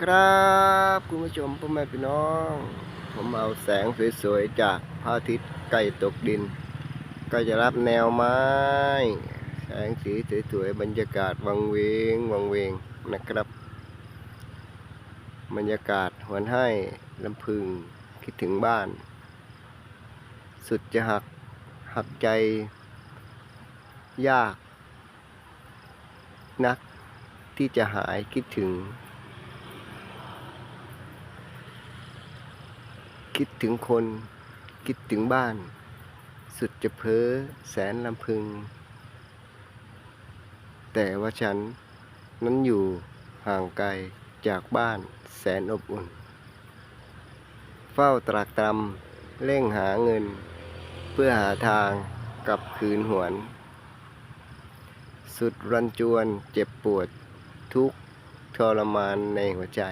ครับคุณผู้ชมพ่อแม่พี่น้อง ผมเอาแสงสวยๆจากพระอาทิตย์ใกล้ตกดิน ก็จะรับแนวไม้ แสงสีสวยๆบรรยากาศวังเวงวังเวงนะครับ บรรยากาศหวนให้ลำพึงคิดถึงบ้าน สุดจะหักหักใจ ยาก นักที่จะหายคิดถึง คิดถึงคน คิดถึงบ้าน สุดจะเพ้อแสนลำพึง แต่ว่าฉันนั้นอยู่ห่างไกลจากบ้านแสนอบอุ่น เฝ้าตรากตรำเร่งหาเงิน เพื่อหาทางกลับคืนหวน สุดรันจวนเจ็บปวดทุกทรมานในหัวใจ